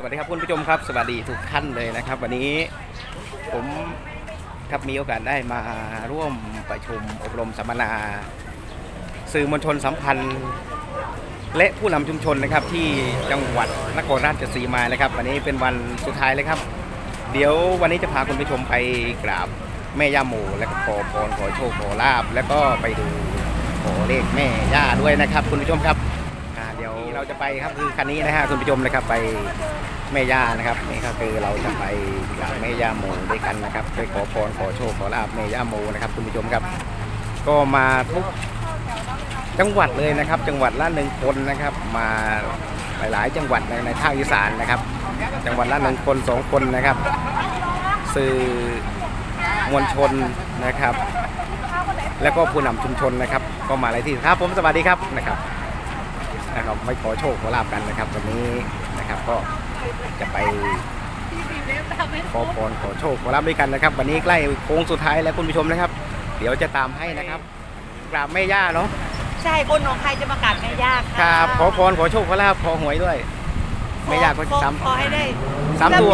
สวัสดีครับคุณผู้ชมครับ สวัสดีทุกท่านเลยนะครับ วันนี้ผมครับมีโอกาสได้มาร่วมประชุมอบรมสัมมนา สื่อมวลชนสัมพันธ์ และผู้นำชุมชนนะครับ ที่จังหวัดนครราชสีมานะครับ วันนี้เป็นวันสุดท้ายเลยครับ เดี๋ยววันนี้จะพาคุณผู้ชมไปกราบแม่ย่าโมและขอพรขอโชคขอลาบ แล้วก็ไปดูขอเลขแม่ย่าด้วยนะครับ คุณผู้ชมครับอ่าเดี๋ยวเราจะไปครับคือคันนี้นะฮะคุณผู้ชมนะครับไป แม่ย่านะครับนี่ก็คือเราจะไปกราบแม่ย่าโมด้วยกันนะครับไปขอพรขอโชคขอลาบแม่ย่าโมนะครับคุณผู้ชมครับ ก็มาทุกจังหวัดเลยนะครับ จังหวัดละหนึ่งคนนะครับ มาหลายๆ จังหวัดในในภาคอีสานนะครับ จังหวัดละหนึ่งคนสองคนนะครับ สื่อมวลชนนะครับ แล้วก็ผู้นำชุมชนนะครับ ก็มาหลายที่ครับผมสวัสดีครับนะครับนะครับไม่ขอโชคขอลาบกันนะครับวันนี้นะครับก็ จะไปขอพรขอโชคขอลาบด้วยกันนะครับ วันนี้ใกล้โค้งสุดท้ายแล้วคุณผู้ชมนะครับ เดี๋ยวจะตามให้นะครับกราบแม่ย่าเนาะใช่คนของใครจะมากราบแม่ย่าคค่ะรับขอพรขอโชคขอลาบขอหวยด้วย แม่ย่าก็ขอซ้ขอให้ได้ำสามตัว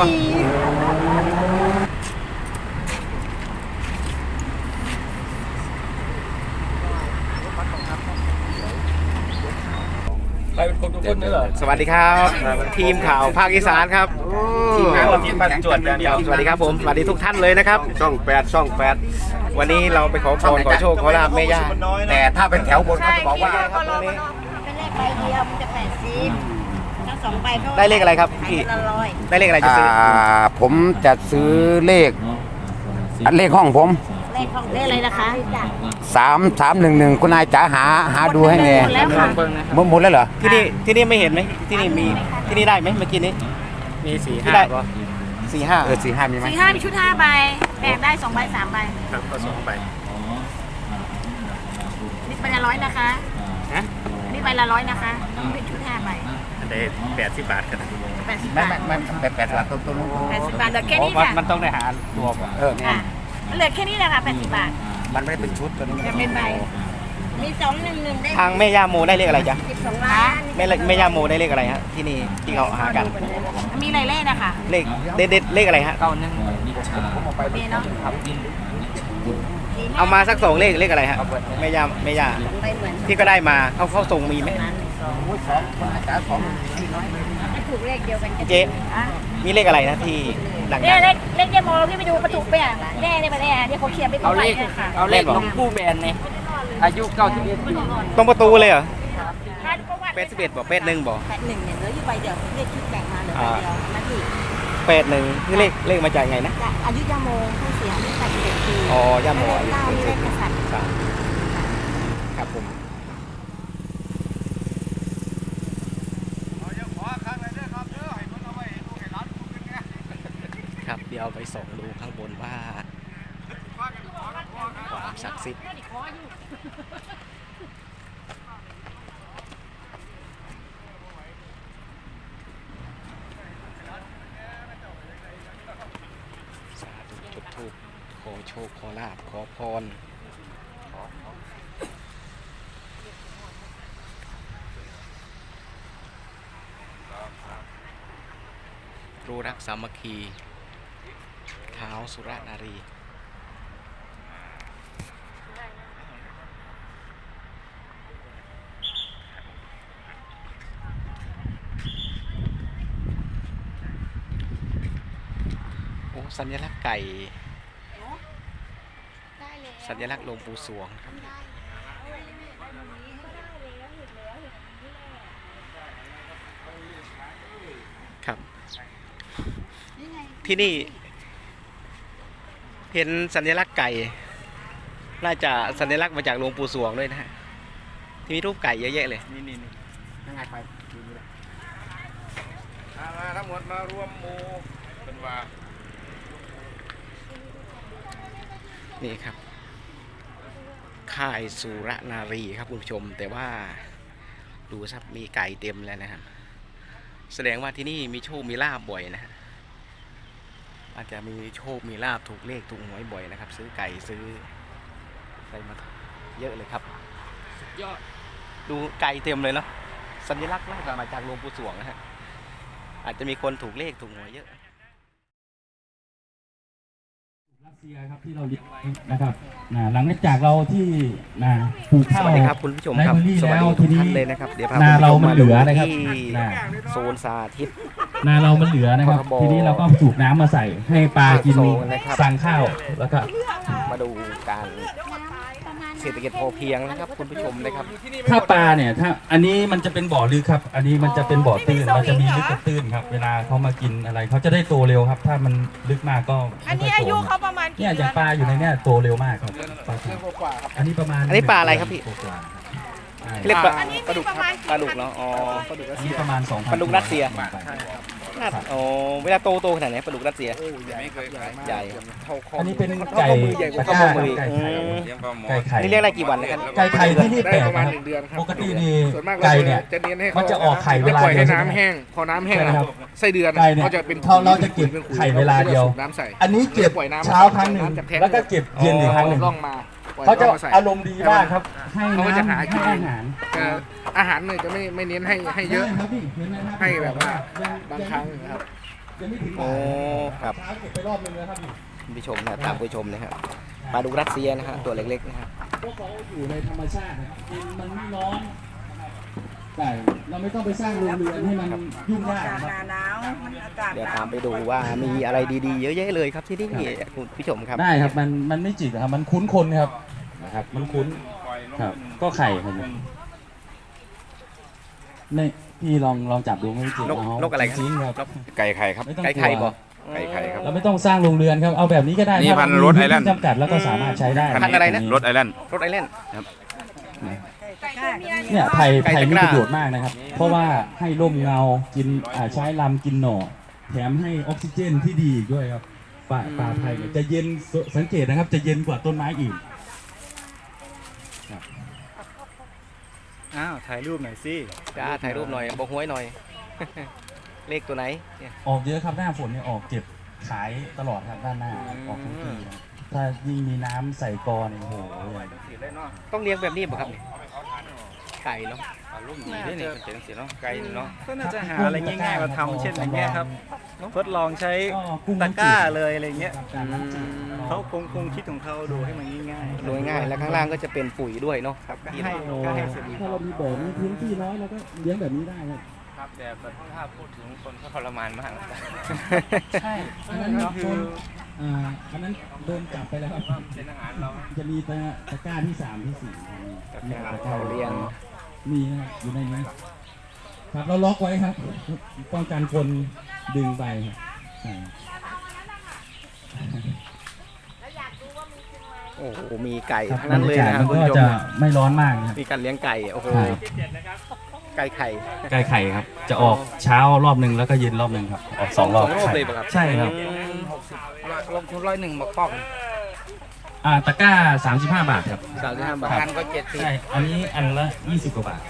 ไปเป็นคนทุกคนนี่เหรอสวัสดีครับ ทีมข่าวภาคอีสานครับทีมงานเราทีมบ้านจวดอย่างเดียวสวัสดีครับผมสวัสดีทุกท่านเลยนะครับช่องแปดช่องแปดวันนี้เราไปขอพรขอโชคขอลาบแม่ย่าแต่ถ้าเป็นแถวบนเขาใช่จะบอกว่าก็รอมานอกเป็นเลขใบเดียวมันจะแปดสิบถ้าสองใบก็ได้เลขอะไรครับขายพี่คนละร้อยได้เลขอะไรจะซื้ออ่าผมจะซื้อเลขอันเลขห้องผม เลขของเลขอะไรนะคะสามสามหนึ่งหนึ่งคุณนายจ๋าหาหาดูให้แน่หมดแล้วค่ะหมดหมดแล้วเหรอที่นี่ที่นี่ไม่เห็นไหมที่นี่มีที่นี่ได้ไหมเมื่อกี้นี้ มีสี่ที่ห้าได้ป่ะสี่ห้าเออสี่ห้ามีไหมสี่ห้ามีชุดห้าใบแบ่งได้สองใบสามใบครับก็สองใบนี่ใบละร้อยนะคะฮะอันนี่ใบละร้อยนะคะเป็นชุดห้าใบอันใดแปดสิบบาทกันแปดสิบไม่บาทไม่ไม่แปดแปดบาทต้นต้นแปดสิบบาทเหลือแค่นี้มันค่ะมันต้องได้หาตัวก่อนเออค่ะ เหลือแค่นี้แหละค่ะแปดสิบบาท มันไม่ได้เป็นชุดตัวนี้จะเป็นใบ มีสองหนึ่งหนึ่งได้ทางแม่ย่าโมได้เลขอะไรจ๊ะสิบสองล้านแม่เลแม่ย่าโมได้เลขอะไรฮะที่นี่ที่เขาหากันมีหลายเลขนะคะเลขเด็ดเด็ดเลขอะไรฮะเก้าหนึ่งมีเนาะเอามาสักสองเลขเลขอะไรฮะแม่ย่าแม่ย่าไปเหมือนที่ก็ได้มาเขาเขาส่งมีไหมร้านหนึ่งสองสองคุณนายจ๋าสองไม่ถูกเลขเดียวกันเจ๊อะมีเลขอะไรนะที่ ดังเนี่ยเลขเลขเยโมพี่ไปดูประตูไปอะแน่เนี่ยไปแน่ที่เขาเขียนไปตรเอางไหเลนขเนี่ยค่ะเอาเลขหลวงปู่แบนเนี่ยอายุเก้าสิบเอ็ดปีๆตรงประตูเลยเหรอถ้าก็ว่าเป็ดสิบเอ็ดบอกเป็ดหนึ่งบอกแปดหนึ่งเนี่ยเหลืออยู่ใบเดียวเลขชุดแบ่งมาเหลือใบเดียวนั่นอีกเป็ดหนึ่งนี่เลขเลขมาจากไงนะจะอายุยาโมผู้เสียอายุแปดสิบเอ็ดปีอ๋อย่าโมเลขเก้านี่เลขกษัตริย์สามครับผม ครับเดี๋ยวไปส่องดูข้างบนว่าความศักดิ์สิทธิ์สาธุจุดทูปขอโชคขอลาบขอพรรู้รักสามัคคี ท้าสุรนารี โอ้ สัญลักษณ์ไก่สัญลักษณ์หลวงปู่สวงครับครับที่นี่ เห็นสัญลักษณ์ไก่ น่าจะสัญลักษณ์มาจากหลวงปู่สวงด้วยนะฮะ ที่มีรูปไก่เยอะแยะเลย นี่นี่นี่ยังไงไปดูนี่แหละมาทั้งหมดมารวมหมู่เป็นว่านี่ครับ ค่ายสุรนารีครับคุณผู้ชม แต่ว่าดูครับมีไก่เต็มแล้วนะครับ แสดงว่าที่นี่มีโชคมีลาบบ่อยนะฮะ อาจจะมีโชคมีลาบถูกเลขถูกหวยบ่อยนะครับ ซื้อไก่ซื้ออะไรมาเยอะเลยครับยอด ดูไก่เต็มเลยเนาะสัญลักษณ์น่าจะมาจากหลวงปู่สวงนะฮะอาจจะมีคนถูกเลขถูกหวยเยอะรัสเซียครับที่เราเลี้ยงไว้นะครับนะหลังจากเราที่นะปลูกสข้าววัสดีครับคุณผู้ชมครับ ไลฟ์เบอรี่สวัสแล้ดีวทุทีกนี้ท่านเลยนะครับ เดี๋ยวพานาคุณผู้ชเรามมันมาเหลืดูอนะครับที่นะ โซนสาธิต นาเรามันเหลือนะครับ พรบทีนี้เราก็สูบน้ำมาใส่ให้ปลากินโซนนะครับ สั่งข้าวแล้วก็ มาดูการเศรษฐกิจพอเพียงนะครับ คุณผู้ชมนะครับถ้าปลาเนี่ยถ้าอันนี้มันจะเป็นบ่อลึกครับ อันนี้มันจะเป็นบ่อตื้นมันจะมีลึกกับตื้นครับ เวลาเขามากินอะไรเขาจะได้โตเร็วครับ ถ้ามันลึกมากก็อันนี้ไม่ค่อายุโตเขาประมาณกี่เนี่ยอเดืย่าองนปลาอยู่ในเนี่ยโตเร็วมากครับปลาครับอันนี้ประมาณอันนี้ปลาอะไรครับพี่กว่าๆใช่เรียกปลา อันนี้ปลาดุกประมาณปลาดุกเนาะอ๋อปลาดุกรัอัสนเซีนี้ย ประมาณ2,000ปลาดุกรัสเซียบาท น่าอ๋อเวลาโตโตขนาดไหนปลาดุกรัสเซียไม่เคยขายใหญ่อันนี้เป็นเท่าไก่ข้อมือใหญ่กว่าตะข้อกร้ามือไก่อืไข่มเลี้ยงปลาหมอไก่ไข่นี่เรียกอะไรกี่วันนะครับไก่ไข่ที่นี่ได้แปลกประมาณนะหนึ่งเดือนครับปกตินี่ส่วนมากไก่เนี่ยจะเน้นให้มันจะออกไข่เวลาจะปล่อยให้เดียวน้ำแห้งพอน้ำแห้งใช่ครับไส้เดือนไก่เนี่ยเขาจะเป็นเขาเราจะเก็บไข่เวลาเดียวสูบน้ำใส่อันนี้เก็บปล่อยน้ำเช้าครั้งหนึ่งน้ำจากแท้งแล้วก็เก็บเย็นอีกครั้งหนึ่ง ล่องมาปล่อยเขาจะล่องมใส่อารมณ์ดีมากครับ ให้เขาก็จะน้ำหากิให้นอาหารแต่อาหารเนี่ยจะไม่ไม่เน้นให้ให้เยอะใช่ครับพี่เห็นไหมครับให้แบบว่ายังบางครั้งนะครับ ยังไม่ถึงโอ้ครับ เช้าเก็บไปรอบนึงแล้วครับพี่คุณผู้ชมนะตามผู้ชมนะครับปลาดุกรัสเซียนะฮะตัวเล็กๆนะครับพวกเขาอยู่ในธรรมชาตินะครับกินมันไม่ร้อน ไก่เราไม่ต้องไปสร้างโรงเรือนให้มันยุ่งยากอากาศครับหนาหนาวมันอากาศเดี๋ยวหนาตาวมไปดูว่ามีอะไรดีๆ เยอะแยะเลยครับที่นี่คุณผู้ชมครับ ได้ครับมันมันไม่จิกอะครับ มันคุ้นคนครับนะครับ มันคุ้นครับ ก็ไข่ครับนี่พี่ลองลองจับดูไม่จิกนกเานกอะไรครับ จริงๆครับนกไก่ไข่ครับม่ต้องไก่ไข่กลัวบ่ไก่ไข่ครับ เราไม่ต้องสร้างโรงเรือนครับเอาแบบนี้ก็ได้นี่ถ้าพันธุ์มี Rhode พื้นที่ Island จำกัดแล้วก็สามารถใช้ได้พันธุ์อะไรนะ รถไอแลนด์ รถไอแลนด์ไก่ตัว เมียเนี่ยไผ่ไก่ไผ่ตะมีกร้าประโยชน์มากนะครับ เพราะว่าให้ร่มเงากินอ่าใช้ลำกินหน่อ แถมให้ออกซิเจนที่ดีอีกด้วยครับป่าป่าไผ่เนี่ยจะเย็นสสังเกตนะครับ จะเย็นกว่าต้นไม้อีกอ้าว ถ่ายรูปหน่อยสิจ้าถ่ายรูปหน่อยบอกหวยหน่อย เลขตัวไหนเนี่ยออกเยอะครับหน้าฝนเนี่ยออกเก็บขายตลอดครับด้านหน้าออกทุกปีครับถ้ายิ่งมีน้ำใส่กอเนี่ยโอ้โหใหญ่ต้องเลี้ยงแบบนี้ป่ะครับเนี่ย ไก่เนาะรุ่มดีด้วยนี่เป็นเสียเนาะไก่เนาะก็น่าจะหาอะไรง่ายๆมาทำเช่นอย่างเงี้ยครับทดลองใช้ก็กุ้งตะกร้าเลยอะไรเงี้ยการน้ำจืดเขาคงคงคิดของเขาดูให้มันง่ายๆโดยง่ายแล้วข้างล่างก็จะเป็นปุ๋ยด้วยเนาะครับที่ให้ก็ให้สะดวกถ้าเรามีบ่อมีพื้นที่น้อยเราก็เลี้ยงแบบนี้ได้ครับครับแต่ถ้าพูดถึงคนเขาทรมานมากใช่อันนั้นคืออ่าอันนั้นโดนจับไปแล้วครับเป็นอาหารเราจะมีตะตะกร้าที่สามที่สี่มีตะกร้าเราเลี้ยง มีนะครับอยู่ในนี้ครับเราล็อกไว้ครับ ป้องกันคนดึงไปครับใช่โอ้โหมีไก่ครับทั้งนั้นเลยนะครับบคุรณรยากาศผู้ชมันมก็จะไม่ร้อนมากนะครับ มีการเลี้ยงไก่โอ้โหครับ ไก่ไข่ ไก่ไข่ครับ จะออกเช้ารอบหนึ่งแล้วก็เย็นรอบหนึ่งครับ ออกสองรอบสองรอบเลยป่ะครับ ใช่ครับอืมลงทุนร้อยหนึ่งบักป้อง อ่าตะกร้า35บาทครับ สามสิบห้าบาทพันก็เจ็ดสิบใช่ อันนี้อันละ20กว่าบาท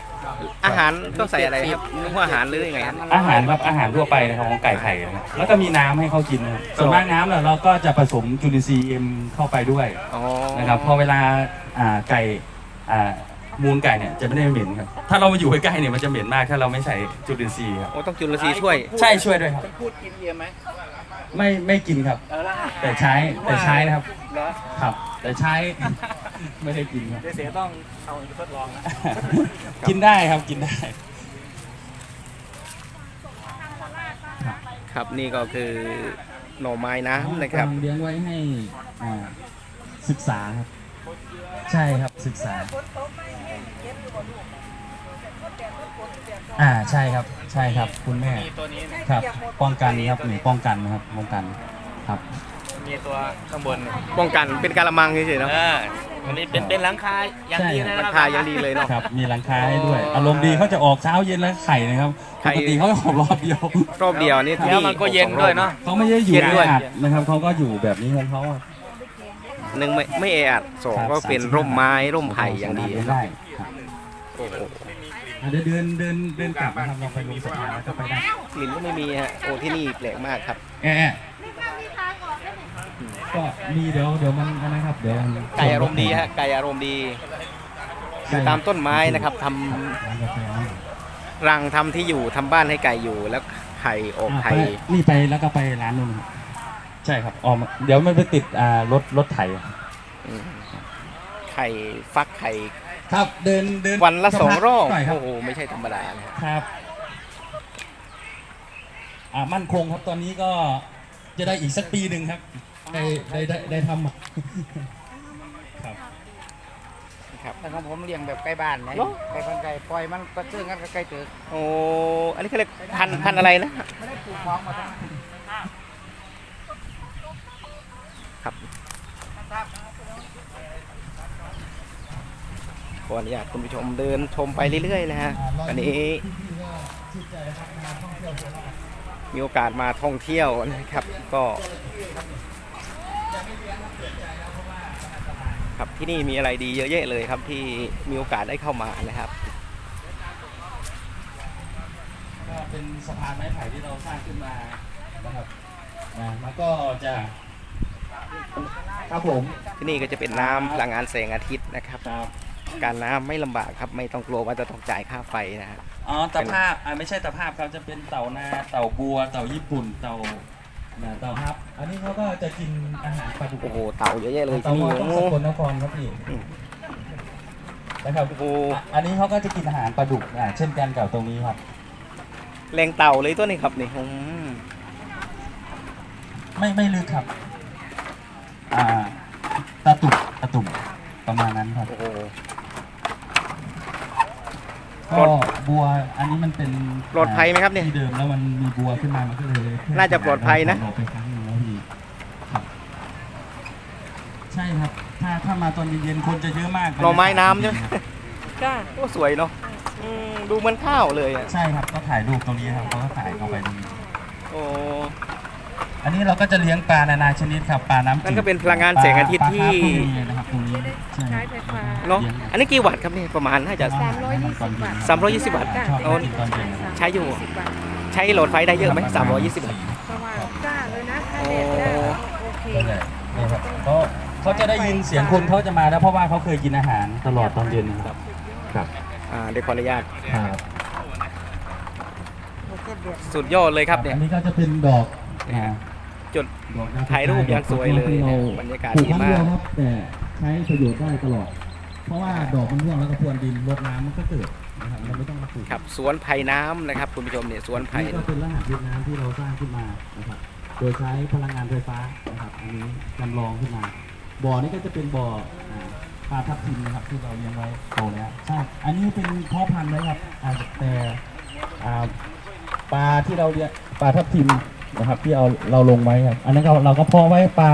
อาหารต้องใส่อะไรครับนึกว่าอาหารหรือยังไงครับอาหารครับอาหารทั่วไปนะครับของไก่ไข่นะครับแล้วก็มีน้ำให้เขากินนะครับส่วนมากน้ำเนี่ยเราก็จะผสมจุลินทรีย์เอ็มเข้าไปด้วยอ๋อนะครับพอเวลาอ่าไก่อ่ามูลไก่เนี่ยจะไม่ได้เหม็นครับ ถ้าเรามาอยู่ใกล้ๆเนี่ยมันจะเหม็นมากถ้าเราไม่ใส่จุลินทรีย์ครับ โอ้ต้องจุลทรีย์ช่วย ใช่ช่วยด้วยครับ พูดกินเยอะไหม ไม่ไม่กินครับแต่ใช้แต่ใช้นะครับ เหรอครับ แต่ใช้ ไม่ได้กินครับ เดี๋ยวเสียต้องเอาไปทดลองนะ กินได้ครับกินได้ ครับนี่ก็คือหน่อไม้น้ำนะครับ กำลังเลี้ยงไว้ให้อ่าศึกษาครับ ใช่ครับศึกษา อ่าใช่ครับใช่ครับ คุณแม่มีตัวนี้นะครับป้องกันครับหนูป้องกันนะครับป้องกันครับ มีตัวข้างบนเนี่ยป้องกันเป็นการละมังเฉยๆเนาะ เอออันนี้เป็นเป็นหลังคาอย่างดีนะราคายังดีเลยเนาะ ครับมีหลังคาให้ด้วย อารมณ์ดีเขาจะออกเช้าเย็นแล้วไข่นะครับไข่ ปกติเขาจะออกรอบเดียวรอบเดียวนี่ที่แล้วมันก็เย็นด้วยเนาะ เขาไม่ได้อยู่เย็นด้วยแออัดนะครับเขาก็อยู่แบบนี้ของเขาอะหนึ่งไม่ไม่แออัดสองก็เป็นร่มไม้ร่มไผ่อย่างดี ได้ครับโอ้โห อะเดี๋ยวเดินเดินเดินกลับนะครับเราไปลงสะพานแล้วก็ไปได้กลิ่นก็ไม่มีฮะโอ้ที่นี่แปลกมากครับ แอะแอะก็มีเดี๋ยวเดี๋ยวมันอันนะครับเดี๋ยวมันไก่อารมณ์ดีฮะไก่อารมณ์ดีอยู่ตามต้นไม้นะครับทำร้านกาแฟรังทำที่อยู่ทำบ้านให้ไก่อยู่แล้วขไทยออกอ่าไทไปยนี่ไปแล้วก็ไปร้านนู้นครับใช่ครับออกมาเดี๋ยวมันไปติดอ่ารถรถไถอืมไข่ฟักไข่ ครับเดินเดินวันละสองรอบหน่อยครับโอ้โหไม่ใช่ธรรมดานะฮะครับอ่ามั่นคงครับตอนนี้ก็จะได้อีกสักปีหนึ่งครับ ได้ได้ได้ได้ทำอะครับครับแต่ของผมเลี้ยงแบบใกล้บ้านนะเหรอไก่พันไก่ปล่อยมันก็ซื้อกันก็ใกล้ตึกโอ้อันนี้เขาเรียกพันธุ์พันธุ์อะไรนะไม่ได้ปลูกของมาทั้ง ครับข ออนุญาตคุณผู้ชมเดินชมไปเรื่อยๆนะฮะอันนี้มีโอกาสมาท่องเที่ยวนะครับ ก็ ครับที่นี่มีอะไรดีเยอะแยะเลยครับที่มีโอกาสได้เข้ามานะครับก็เป็นสะพานไม้ไผ่ที่เราสร้างขึ้นมานะครับนะแล้วก็จะครับผมที่นี่ก็จะเป็นน้ำพลังงานแสงอาทิตย์นะครับครับ การน้ำไม่ลำบากครับ ไม่ต้องกลัวว่าจะต้องจ่ายค่าไฟนะครับ อ๋อตะภาพอ่าไม่ใช่ตะภาพครับจะเป็นเต่านาเต่าบัว เต่าญี่ปุ่นเต่านะเต่าฮับ อันนี้เขาก็จะกินอาหารปลาดุกโอ้โหเต่าเยอะแยะเลยเต่าที่บันี่วต้องโอ้สโห กลนครครับพี่นะครับโอ้โหอะอันนี้เขาก็จะกินอาหารปลาดุกอ่าเช่นกันกับตรงนี้ครับ แรงเต่าเลยตัวนี้ครับนี่อืมไม่ไม่ลึกครับ อ่าตะตุกตะตุ่มประมาณนั้นครับ โอ้โหปล ก็อดบัวอันนี้มันเป็นปลอดภัยไหมครับเนี่ย ที่เดิมแล้วมันมีบัวขึ้นมามันก็เลยแพร่น่าจะปลอดภัยนะออกไปครั้งหนึ่งแล้วพี่ครับใช่ครับ ถ้าถ้ามาตอนเย็นๆคนจะเยอะมากหน่อไม้น้ำใช่ไหม จ้าโอ้สวยเนาะอืมดูเหมือนข้าวเลยอะใช่ครับก็ถ่ายรูปตรงนี้ครับเขาก็ถ่ายเข้าไปตรงนี้โอ้ อันนี้เราก็จะเลี้ยงปลานานาชนิดครับปลาน้ำจืดนั่นก็เป็นพลังงานแสงอาทิตย์ที่ ปลาคาร์ฟก็มีนะครับตรงนี้ใช่ใช้ไฟฟ้า เนาะอันนี้กี่วัตต์ครับเนี่ยประมาณน่าจะ320บาท320บาทจ้ะชอบเอากินตอนเย็นนะครับใช้อยู่สิบบาทใช้โหลดไฟได้เยอะไหม320บาทสว่างจ้าเลยนะถ้าแดดจ้าโอเคนั่นแหละนี่ครับเขาเขาจะได้ยินเสียงคนเขาจะมาแล้วเพราะว่าเขาเคยกินอาหารตลอดตอนเย็นนะครับครับอ่าเดี๋ยวขออนุญาตครับสุดยอดเลยครับเนี่ยอันนี้ก็จะเป็นดอกอ่าจุด ดอกถ่ายรูปอย่างสวยเลยที่รบรรยากาศปลูดีมากครั้งเดียวครับแต่ใช้ประโยชน์ได้ตลอด เพราะว่าดอกมันร่วงแล้วก็พรวนดินรดน้ำมันก็เกิดนะครับเราไม่ต้องมาปลูกครับสวนไผ่น้ำนะครับ คุณผู้ชมเนี่ยสวนไผ่นี่ก็เป็นรหัสดินน้ำที่เราสร้างขึ้นมานะครับโดยใช้พลังงานไฟฟ้านะครับ อันนี้จำลองขึ้นมา บ่อนี้ก็จะเป็นบ่ออ่าปลาทับทิมนะครับที่เราเลี้ยงไว้โตแล้วใช่อันนี้เป็นเพาะพันธุ์ไว้ครับอ่าแต่อ่าปลาที่เราเลี้ยงปลาทับทิม นะครับ ที่เอาเราลงไว้ครับ อันนั้นเราเราก็เพาะไว้ปลา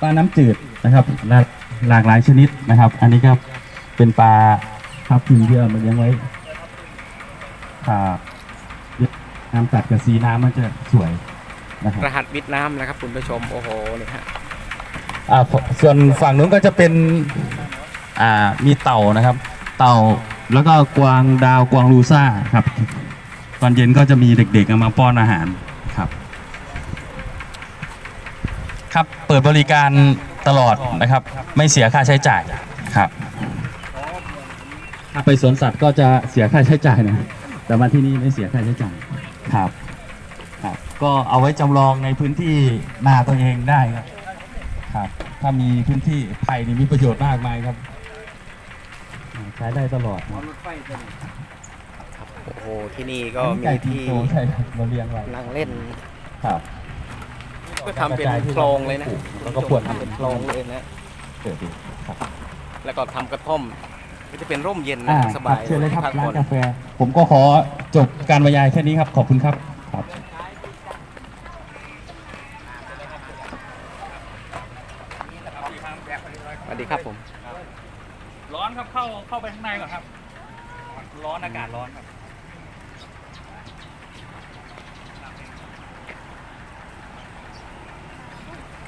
ปลาน้ำจืดนะครับหลากหลากหลายชนิดนะครับ อันนี้ก็เป็นปลาทับทิมที่เอามาเลี้ยงไว้อ่าน้ำตัดกับสีน้ำมันจะสวยนะครับรหัสวิทย์น้ำนะครับคุณผู้ชมโอ้โหเนี่ยฮะอ่าฝส่วนฝั่งนู้นก็จะเป็นอ่ามีเต่านะครับ เต่าแล้วก็กวางดาวกวางลูซ่าครับ ตอนเย็นก็จะมีเด็กๆเอามาป้อนอาหาร เปิดบริการตลอดนะครับ ไม่เสียค่าใช้จ่ายครับ ถ้าไปสวนสัตว์ก็จะเสียค่าใช้จ่ายนะแต่มาที่นี่ไม่เสียค่าใช้จ่ายครับครับก็เอาไว้จำลองในพื้นที่นาตัวเองได้ครับครับ ถ้ามีพื้นที่ไผ่นี่มีประโยชน์มากมายครับอ่าใช้ได้ตลอดนะโอ้โหที่นี่ก็อันนี้มีไก่ตีที่โตใช่ครับเราเลี้ยงไว้นั่งเล่นครับ ก็ทำเป็นคลองเลยนะแล้วก็พรวนทำเป็นคลองเลยนะเกิดดีครับแล้วก็ทำกระท่อมก็จะเป็นร่มเย็นนะอ่าสครับายเชิญเลยครับพักร้าผ่นอนกาแฟ ผมก็ขอจบการบรรยายแค่นี้ครับ ขอบคุณครับครับ สวัสดีครับผม ร้อนครับเข้าเข้าไปข้างในก่อนครับ ร้อนอากาศร้อนครับ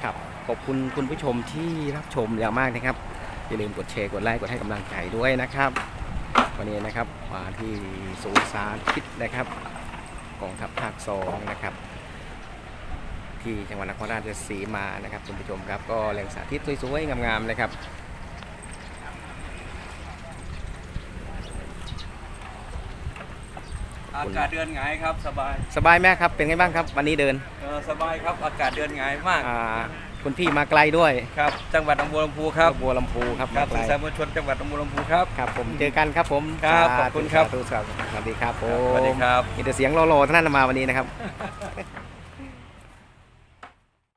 ครับ ขอบคุณคุณผู้ชมที่รับชมอย่างมากนะครับ อย่าลืมกดแชร์กดไลค์กดให้กำลังใจด้วยนะครับ วันนี้นะครับมาที่ศูนย์สาธิตนะครับกองทัพภาคสองนะครับ ที่จังหวัดนครราชสีมานะครับ คุณผู้ชมครับก็แหล่งสาธิตสวยๆงามๆนะครับออากาศเดือนหงายครับสบาย สบายไหมครับเป็นไงบ้างครับ วันนี้เดิน เออสบายครับอากาศเดือนหงายมาก อ่า คุณพี่มาไกลด้วยครับจังหวัดหนองบัวลำพูครับบัวลำพูครับครัมาบไกลสื่อสารมวลชนจังหวัดหนองบัวลำพูครับครับผมเจอกันครับผมครับสาธุขอบคุณครับสาธุสาธุสวัสดีครับผครับมสวัสดีครับมีแต่เสียงโลโลๆท่านนั้นมาวันนี้นะครับ